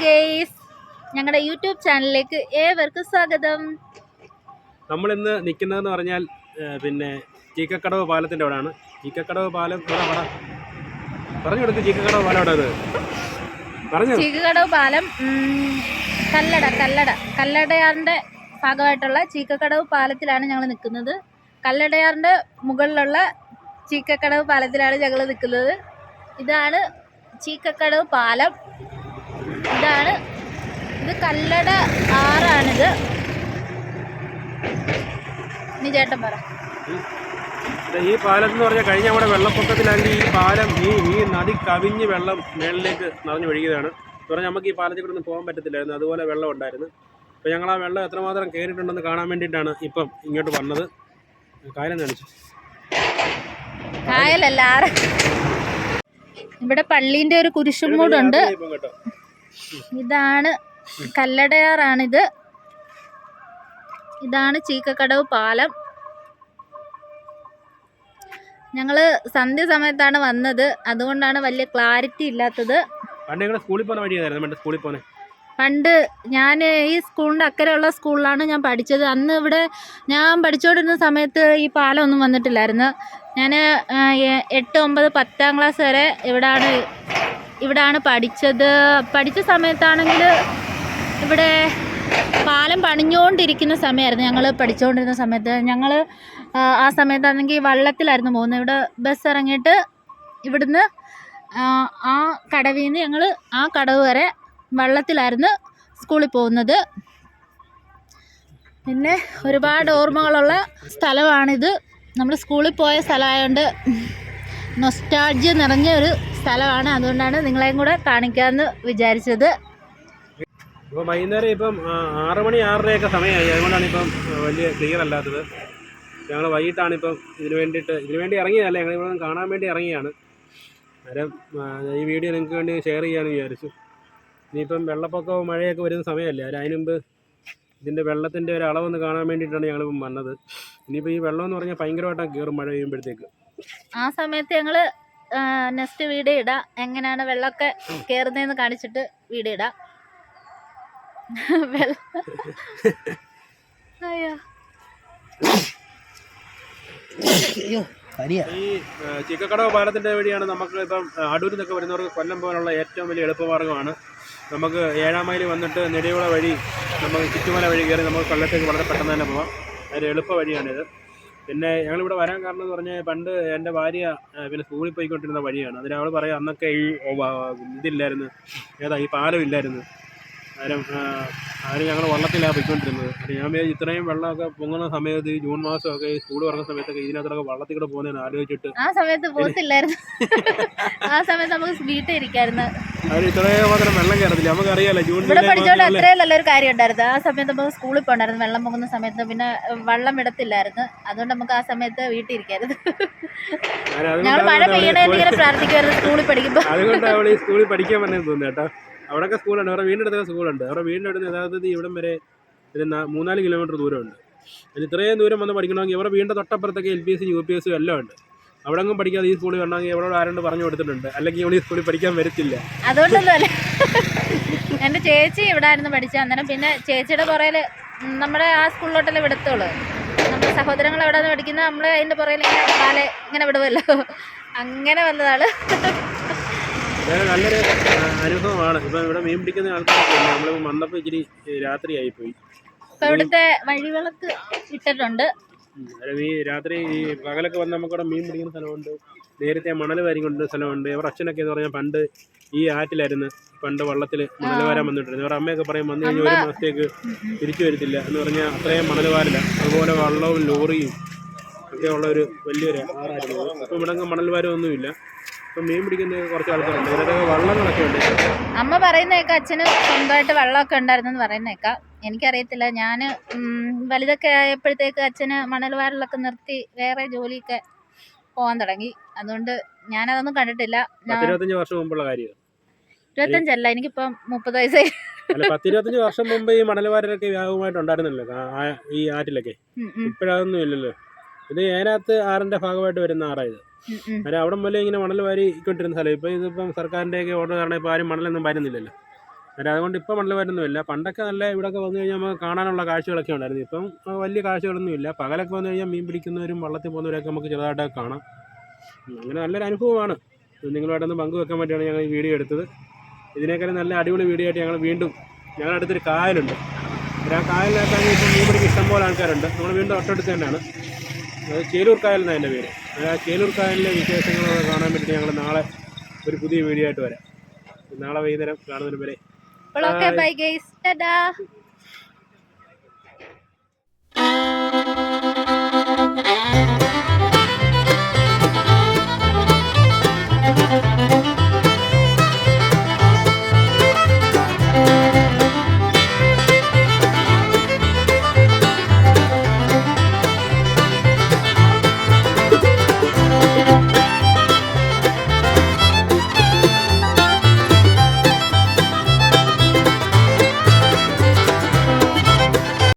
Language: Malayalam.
ഗെയ്സ് ഞങ്ങളുടെ യൂട്യൂബ് ചാനലിലേക്ക് ഏവർക്കും സ്വാഗതം. നമ്മൾ ഇന്ന് നിൽക്കുന്നതെന്ന് പറഞ്ഞാൽ പിന്നെ ചീക്കക്കടവ് പാലത്തിന്റെ അവിടെയാണ്. ചീക്കക്കടവ് പാലം ഇവിടെ പറ പറഞ്ഞു കൊടുക്ക് ചീക്കക്കടവ് പാലം അവിടെ പറഞ്ഞു. ചീക്കക്കടവ് പാലം കല്ലട കല്ലട. കല്ലടയാറിന്റെ ഭാഗമായിട്ടുള്ള ചീക്കക്കടവ് പാലത്തിലാണ് ഞങ്ങൾ നിൽക്കുന്നത് കല്ലടയാറിന്റെ മുകളിലുള്ള ചീക്കക്കടവ് പാലത്തിലാണ് ഞങ്ങൾ നിൽക്കുന്നത് ഇതാണ് ചീക്കക്കടവ് പാലം. ഇതാണ്. ഇത് കല്ലട ആറാണിത്. ഇനി ചേട്ടൻ പറ. ഈ പാലം എന്ന് പറഞ്ഞാൽ കഴിഞ്ഞ നമ്മുടെ വെള്ളപ്പൊക്കത്തിലാണെങ്കിൽ ഈ പാലം ഈ ഈ നദി കവിഞ്ഞ് വെള്ളം മേളിലേക്ക് നിറഞ്ഞു ഒഴുകിയതാണ്. എന്ന് പറഞ്ഞാൽ നമുക്ക് ഈ പാലത്തിൽ കൂടെ ഒന്നും പോകാൻ പറ്റത്തില്ലായിരുന്നു. അതുപോലെ വെള്ളം ഉണ്ടായിരുന്നു. അപ്പോൾ ഞങ്ങൾ ആ വെള്ളം എത്രമാത്രം കയറിയിട്ടുണ്ടെന്ന് കാണാൻ വേണ്ടിയിട്ടാണ് ഇപ്പം ഇങ്ങോട്ട് വന്നത്. കാര്യം കാണിച്ചു? കായലല്ല ഇവിടെ പള്ളീന്റെ ഒരു കുരിശും കൂടെ കേട്ടോ. ഇതാണ് കല്ലടയാറാണിത്. ഇതാണ് ചീക്കക്കടവ് പാലം. ഞങ്ങൾ സന്ധ്യ സമയത്താണ് വന്നത്. അതുകൊണ്ടാണ് വലിയ ക്ലാരിറ്റി ഇല്ലാത്തത്. പണ്ട് ഞാൻ ഈ സ്കൂളിന്റെ അക്കരെയുള്ള സ്കൂളിലാണ് ഞാൻ പഠിച്ചത്. അന്ന് ഇവിടെ ഞാൻ പഠിച്ചുകൊണ്ടിരുന്ന സമയത്ത് ഈ പാലം ഒന്നും വന്നിട്ടില്ലായിരുന്നു ഞാൻ എട്ട് ഒമ്പത് പത്താം ക്ലാസ് വരെ ഇവിടാണ് ഇവിടാണ് പഠിച്ചത്. പഠിച്ച സമയത്താണെങ്കിൽ ഇവിടെ പാലം പണിഞ്ഞുകൊണ്ടിരിക്കുന്ന സമയമായിരുന്നു. ഞങ്ങൾ പഠിച്ചുകൊണ്ടിരുന്ന സമയത്ത്. ഞങ്ങൾ ആ സമയത്താണെങ്കിൽ വള്ളത്തിലായിരുന്നു പോകുന്നത്. ഇവിടെ ബസ് ഇറങ്ങിയിട്ട് ഇവിടുന്ന് ആ, കടവിൽ നിന്ന് ഞങ്ങൾ ആ കടവ് വരെ വള്ളത്തിലായിരുന്നു സ്കൂളിൽ പോകുന്നത്. പിന്നെ ഒരുപാട് ഓർമ്മകളുള്ള സ്ഥലമാണിത്. നമ്മൾ സ്കൂളിൽ പോയ സ്ഥലമായതുകൊണ്ട് നൊസ്റ്റാൾജിയ നിറഞ്ഞ ഒരു സ്ഥലമാണ്. അതുകൊണ്ടാണ് നിങ്ങളെയും കൂടെ കാണിക്കാമെന്ന് വിചാരിച്ചത്. ഇപ്പോൾ വൈകുന്നേരം ഇപ്പം ആറ് മണി ആറരയൊക്കെ സമയമായി. അതുകൊണ്ടാണ് ഇപ്പം വലിയ ക്ലിയർ അല്ലാത്തത്. ഞങ്ങൾ വൈകിട്ടാണ് ഇപ്പം ഇതിന് വേണ്ടിയിട്ട് ഇതിന് വേണ്ടി ഇറങ്ങിയതല്ല ഞങ്ങൾ ഇവിടെ കാണാൻ വേണ്ടി ഇറങ്ങിയാണ്. അന്നേരം ഈ വീഡിയോ നിങ്ങൾക്ക് വേണ്ടി ഷെയർ ചെയ്യാമെന്ന് വിചാരിച്ചു. ഇനിയിപ്പം വെള്ളപ്പൊക്കവും മഴയൊക്കെ വരുന്ന സമയമല്ലേ? അതിന് അതിന് മുമ്പ് ഇതിന്റെ വെള്ളത്തിന്റെ ഒരു അളവൊന്ന് കാണാൻ വേണ്ടിയിട്ടാണ് ഞങ്ങളിപ്പം വന്നത്. ഇനിയിപ്പോൾ ഈ വെള്ളം എന്ന് പറഞ്ഞാൽ ഭയങ്കരമായിട്ടാണ് കയറും മഴ പെയ്യുമ്പോഴത്തേക്ക്. ആ സമയത്ത് ഞങ്ങൾ നെക്സ്റ്റ് വീഡിയോ ഇടാം. എങ്ങനെയാണ് വെള്ളമൊക്കെ കയറുന്നതെന്ന് കാണിച്ചിട്ട് വീഡിയോ ഇടാം. അയ്യോ. ഈ ചിക്കക്കടവ് പാലത്തിന്റെ വഴിയാണ് നമുക്ക് ഇപ്പം അടൂരിൽ നിന്നൊക്കെ വരുന്നവർക്ക് കൊല്ലം പോകാനുള്ള ഏറ്റവും വലിയ എളുപ്പമാർഗമാണ് നമുക്ക് ഏഴാം മൈൽ വന്നിട്ട് നെടിയുള വഴി നമുക്ക് ചുറ്റുമല വഴി കയറി നമുക്ക് കൊല്ലത്തേക്ക് വളരെ പെട്ടെന്ന് തന്നെ പോകാം ഒരു എളുപ്പ വഴിയാണിത്. പിന്നെ ഞങ്ങളിവിടെ വരാൻ കാരണം എന്ന് പറഞ്ഞാൽ പണ്ട് എന്റെ ഭാര്യ പിന്നെ സ്കൂളിൽ പോയിക്കൊണ്ടിരുന്ന വഴിയാണ്. അതിന് അവൾ പറയാം അന്നൊക്കെ ഈ ഇതില്ലായിരുന്നു. ഏതാ ഈ പാലം ഇല്ലായിരുന്നു. അന്നേരം അതിന് ഞങ്ങൾ വള്ളത്തിലാണ് പോയിക്കൊണ്ടിരുന്നത്. അത് ഞാൻ വിചാരിച്ചു ഇത്രയും വെള്ളമൊക്കെ പൊങ്ങുന്ന സമയത്ത് ഈ ജൂൺ മാസമൊക്കെ ഈ സ്കൂൾ തുറക്കുന്ന സമയത്തൊക്കെ ഇതിനകത്തൊക്കെ വള്ളത്തിൽ കൂടെ പോകുന്നതിന് ആലോചിച്ചിട്ട് ആ സമയത്ത് പോകത്തില്ലായിരുന്നു ആ സമയത്ത് നമുക്ക് വീട്ടിൽ ഇരിക്കായിരുന്നു. അവർ ഇത്രയും മാത്രം വെള്ളം കയറത്തില്ല. നമുക്കറിയാലോ ജൂൺ ഇവിടെ പഠിച്ചോണ്ട് അത്രയും നല്ലൊരു കാര്യം ഉണ്ടായിരുന്നു ആ സമയത്ത് നമുക്ക് സ്കൂളിൽ പോകണ്ടായിരുന്നു. വെള്ളം പൊങ്ങുന്ന സമയത്ത് പിന്നെ വെള്ളം വിടത്തില്ലായിരുന്നു. അതുകൊണ്ട് നമുക്ക് ആ സമയത്ത് വീട്ടിൽ അതുകൊണ്ടാണ് ഞങ്ങൾ മഴ പെയ്യണേ ഇങ്ങനെ പ്രാർത്ഥിക്കുമായിരുന്നു സ്കൂളിൽ പഠിക്കുമ്പോൾ അതുകൊണ്ട് അവൾ സ്കൂളിൽ പഠിക്കാൻ വന്നതെന്ന് തോന്നുന്നു കേട്ടോ. അവിടെയൊക്കെ സ്കൂളുണ്ട്. അവരുടെ വീടിന്റെ അടുത്തൊക്കെ സ്കൂളുണ്ട്. അവരുടെ വീടിന്റെ അടുത്ത് യഥാർത്ഥത്തിൽ ഇവിടം വരെ ഒരു മൂന്നാൽ കിലോമീറ്റർ ദൂരമുണ്ട്. അതിന് ഇത്രയും ദൂരം വന്ന് പഠിക്കണമെങ്കിൽ ഇവരുടെ വീടിന്റെ തൊട്ടപ്പുറത്തൊക്കെ L P S U P S എല്ലാം ഉണ്ട്. അവിടെ ഒന്നും പഠിക്കാതെ ഈ സ്കൂളിൽ വരണമെങ്കിൽ എവിടെ ആരോട് പറഞ്ഞു കൊടുത്തിട്ടുണ്ട്. അല്ലെങ്കിൽ ഇവിടെ ഈ സ്കൂളിൽ പഠിക്കാൻ വരത്തില്ല. അതുകൊണ്ടൊന്നും അല്ല. എന്റെ ചേച്ചി ഇവിടെ ആയിരുന്നു പഠിച്ചത് അന്നേരം. പിന്നെ ചേച്ചിയുടെ പുറയിൽ നമ്മുടെ ആ സ്കൂളിലോട്ടല്ലേ വിടത്തുള്ളൂ. നമ്മുടെ സഹോദരങ്ങൾ എവിടെ നിന്ന് പഠിക്കുന്നത് നമ്മൾ അതിന്റെ പുറയിൽ ഇങ്ങനെ കാലെ ഇങ്ങനെ വിടുമല്ലോ അങ്ങനെ വന്നതാണ്. നല്ലൊരു അനുഭവമാണ്. ഇപ്പൊ ഇവിടെ മീൻ പിടിക്കുന്ന ആൾക്കാർ നമ്മൾ വന്നപ്പോൾ ഇച്ചിരി രാത്രിയായിപ്പോയി ഇപ്പം ഇവിടുത്തെ വഴിവിളക്ക് ഇട്ടിട്ടുണ്ട്. ഈ രാത്രി ഈ പകലൊക്കെ വന്ന് നമുക്കിവിടെ മീൻ പിടിക്കുന്ന സ്ഥലമുണ്ട്. നേരത്തെ മണൽ വാരി കൊണ്ടുവരുന്ന സ്ഥലമുണ്ട്. ഇവർ അച്ഛനൊക്കെ എന്ന് പറഞ്ഞാൽ പണ്ട് ഈ ആറ്റിലായിരുന്നു. പണ്ട് വള്ളത്തിൽ മണൽ വാരാൻ വന്നിട്ടുണ്ട് ഇവർ അമ്മയൊക്കെ പറയും വന്നു കഴിഞ്ഞാൽ ഒരു മാസത്തേക്ക് തിരിച്ചു വരത്തില്ല എന്ന് പറഞ്ഞാൽ അത്രയും മണൽ വാരില്ല അതുപോലെ വള്ളവും ലോറിയും ഒക്കെ ഉള്ള ഒരു വലിയൊരു ആറായിരുന്നു. ഇപ്പം ഇവിടെ മണൽ വാരമൊന്നുമില്ല ഇപ്പം മീൻ പിടിക്കുന്ന കുറച്ച് ആൾക്കാരുണ്ട്. ഇതിനകത്തൊക്കെ വള്ളങ്ങളൊക്കെ ഉണ്ട്. അമ്മ പറയുന്നേക്കാം അച്ഛന് സ്വന്തമായിട്ട് വെള്ളമൊക്കെ ഉണ്ടായിരുന്നെന്ന് പറയുന്നേക്കാം എനിക്കറിയത്തില്ല. ഞാൻ വലുതൊക്കെ ആയപ്പോഴത്തേക്ക് അച്ഛന് മണൽ വാരലൊക്കെ നിർത്തി വേറെ ജോലിയൊക്കെ പോകാൻ തുടങ്ങി. അതുകൊണ്ട് ഞാനതൊന്നും കണ്ടിട്ടില്ല. ഞാൻ പത്തിരുപത്തഞ്ച് വർഷം മുമ്പുള്ള കാര്യം. ഇരുപത്തഞ്ചല്ല എനിക്കിപ്പം മുപ്പത് വയസ്സായി. അല്ല പത്തിരുപത്തഞ്ച് വർഷം മുമ്പ് ഈ മണൽ വാരലൊക്കെ വ്യാപകമായിട്ടുണ്ടായിരുന്നല്ലോ ആ- ആ- ഈ ആറ്റിലൊക്കെ. ഇപ്പോഴതൊന്നും ഇല്ലല്ലോ. ഇത് ഏനാത്ത് ആറിന്റെ ഭാഗമായിട്ട് വരുന്ന ആറായത് അല്ല. അവിടെ മുതലേ ഇങ്ങനെ മണൽ വാരി ഇക്കൊണ്ടിരുന്ന സ്ഥലം. ഇപ്പം ഇതിപ്പം സർക്കാരിന്റെ ഒക്കെ ഓർഡർ കാരണം ഇപ്പൊ ആരും മണലൊന്നും വരുന്നില്ലല്ലോ. അല്ല അതുകൊണ്ട് ഇപ്പം മണൽ വരുന്നുമില്ല. പണ്ടൊക്കെ നല്ല ഇവിടെയൊക്കെ വന്നു കഴിഞ്ഞാൽ നമുക്ക് കാണാനുള്ള കാഴ്ചകളൊക്കെ ഉണ്ടായിരുന്നു. ഇപ്പം വലിയ കാഴ്ചകളൊന്നും ഇല്ല. പകലൊക്കെ വന്നു കഴിഞ്ഞാൽ മീൻ പിടിക്കുന്നവരും വള്ളത്തിൽ പോകുന്നവരൊക്കെ നമുക്ക് ചെറുതായിട്ടൊക്കെ കാണാം. അങ്ങനെ നല്ലൊരു അനുഭവമാണ്. നിങ്ങളുമായിട്ടൊന്ന് പങ്കുവെക്കാൻ വേണ്ടിയാണ് ഞങ്ങൾ ഈ വീഡിയോ എടുത്തത്. ഇതിനേക്കാളും നല്ല അടിപൊളി വീഡിയോ ആയിട്ട് ഞങ്ങൾ വീണ്ടും ഞങ്ങളുടെ അടുത്തൊരു കായലുണ്ട്. ആ കായലിനകത്താണെങ്കിൽ ഇപ്പം മീൻ പിടിക്കാൻ ഇഷ്ടംപോലെ ആൾക്കാരുണ്ട്. നമ്മൾ വീണ്ടും ഒട്ടടുത്ത് തന്നെയാണ്. അത് ചേലൂർ കായൽ എന്നാണ് എന്റെ പേര്. അത് ആ ചേലൂർ കായലിലെ വിശേഷങ്ങളൊക്കെ കാണാൻ വേണ്ടി ഞങ്ങൾ നാളെ ഒരു പുതിയ വീഡിയോ ആയിട്ട് വരാം. നാളെ വൈകുന്നേരം കാണുന്നതിന് വരെ ബൈ ഗൈസ് ടാറ്റാ Thank